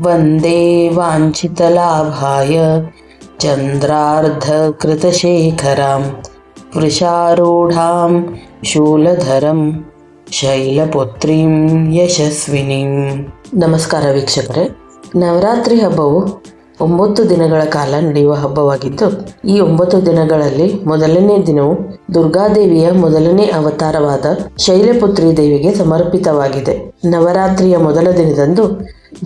वन्दे वाञ्छितलाभाय चन्द्रार्धकृतशेखरां वृषारूढां शूलधरं ಶೈಲಪುತ್ರೀಂ ಯಶಸ್ವಿನೀಂ ನಮಸ್ಕಾರ ವೀಕ್ಷಕರೇ ನವರಾತ್ರಿ ಹಬ್ಬವು ಒಂಬತ್ತು ದಿನಗಳ ಕಾಲ ನಡೆಯುವ ಹಬ್ಬವಾಗಿದ್ದು, ಈ ಒಂಬತ್ತು ದಿನಗಳಲ್ಲಿ ಮೊದಲನೇ ದಿನವು ದುರ್ಗಾದೇವಿಯ ಮೊದಲನೇ ಅವತಾರವಾದ ಶೈಲಪುತ್ರಿ ದೇವಿಗೆ ಸಮರ್ಪಿತವಾಗಿದೆ. ನವರಾತ್ರಿಯ ಮೊದಲ ದಿನದಂದು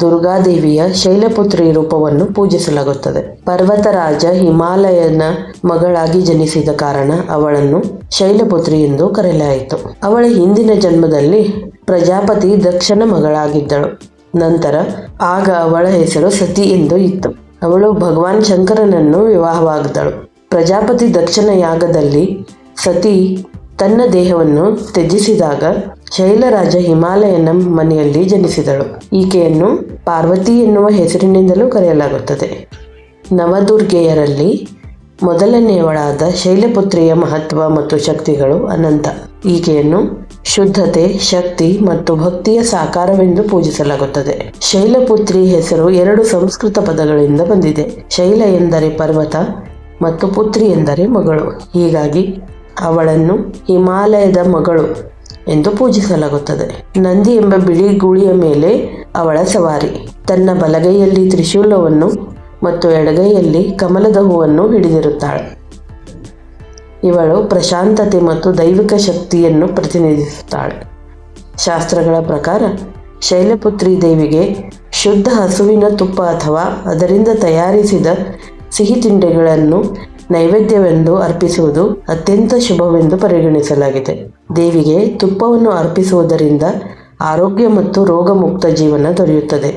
ದುರ್ಗಾದೇವಿಯ ಶೈಲಪುತ್ರಿ ರೂಪವನ್ನು ಪೂಜಿಸಲಾಗುತ್ತದೆ. ಪರ್ವತರಾಜ ಹಿಮಾಲಯನ ಮಗಳಾಗಿ ಜನಿಸಿದ ಕಾರಣ ಅವಳನ್ನು ಶೈಲಪುತ್ರಿ ಎಂದು ಕರೆಯಲಾಯಿತು. ಅವಳ ಹಿಂದಿನ ಜನ್ಮದಲ್ಲಿ ಪ್ರಜಾಪತಿ ದಕ್ಷನ ಮಗಳಾಗಿದ್ದಳು. ನಂತರ ಆಗ ಅವಳ ಹೆಸರು ಸತಿ ಎಂದು ಇತ್ತು. ಅವಳು ಭಗವಾನ್ ಶಂಕರನನ್ನು ವಿವಾಹವಾಗದಳು. ಪ್ರಜಾಪತಿ ದಕ್ಷಿಣ ಯಾಗದಲ್ಲಿ ಸತಿ ತನ್ನ ದೇಹವನ್ನು ತ್ಯಜಿಸಿದಾಗ ಶೈಲರಾಜ ಹಿಮಾಲಯನ ಮನೆಯಲ್ಲಿ ಜನಿಸಿದಳು. ಈಕೆಯನ್ನು ಪಾರ್ವತಿ ಎನ್ನುವ ಹೆಸರಿನಿಂದಲೂ ಕರೆಯಲಾಗುತ್ತದೆ. ನವದುರ್ಗೆಯರಲ್ಲಿ ಮೊದಲನೆಯವಳಾದ ಶೈಲಪುತ್ರಿಯ ಮಹತ್ವ ಮತ್ತು ಶಕ್ತಿಗಳು ಅನಂತ. ಈಕೆಯನ್ನು ಶುದ್ಧತೆ, ಶಕ್ತಿ ಮತ್ತು ಭಕ್ತಿಯ ಸಾಕಾರವೆಂದು ಪೂಜಿಸಲಾಗುತ್ತದೆ. ಶೈಲಪುತ್ರಿ ಹೆಸರು ಎರಡು ಸಂಸ್ಕೃತ ಪದಗಳಿಂದ ಬಂದಿದೆ. ಶೈಲ ಎಂದರೆ ಪರ್ವತ ಮತ್ತು ಪುತ್ರಿ ಎಂದರೆ ಮಗಳು. ಹೀಗಾಗಿ ಅವಳನ್ನು ಹಿಮಾಲಯದ ಮಗಳು ಎಂದು ಪೂಜಿಸಲಾಗುತ್ತದೆ. ನಂದಿ ಎಂಬ ಬಿಳಿ ಗೂಳಿಯ ಮೇಲೆ ಅವಳ ಸವಾರಿ. ತನ್ನ ಬಲಗೈಯಲ್ಲಿ ತ್ರಿಶೂಲವನ್ನು ಮತ್ತು ಎಡಗೈಯಲ್ಲಿ ಕಮಲದ ಹೂವನ್ನು ಹಿಡಿದಿರುತ್ತಾಳೆ. ಇವಳು ಪ್ರಶಾಂತತೆ ಮತ್ತು ದೈವಿಕ ಶಕ್ತಿಯನ್ನು ಪ್ರತಿನಿಧಿಸುತ್ತಾಳೆ. ಶಾಸ್ತ್ರಗಳ ಪ್ರಕಾರ, ಶೈಲಪುತ್ರಿ ದೇವಿಗೆ ಶುದ್ಧ ಹಸುವಿನ ತುಪ್ಪ ಅಥವಾ ಅದರಿಂದ ತಯಾರಿಸಿದ ಸಿಹಿ ತಿಂಡಿಗಳನ್ನು ನೈವೇದ್ಯವೆಂದು ಅರ್ಪಿಸುವುದು ಅತ್ಯಂತ ಶುಭವೆಂದು ಪರಿಗಣಿಸಲಾಗಿದೆ. ದೇವಿಗೆ ತುಪ್ಪವನ್ನು ಅರ್ಪಿಸುವುದರಿಂದ ಆರೋಗ್ಯ ಮತ್ತು ರೋಗಮುಕ್ತ ಜೀವನ ದೊರೆಯುತ್ತದೆ.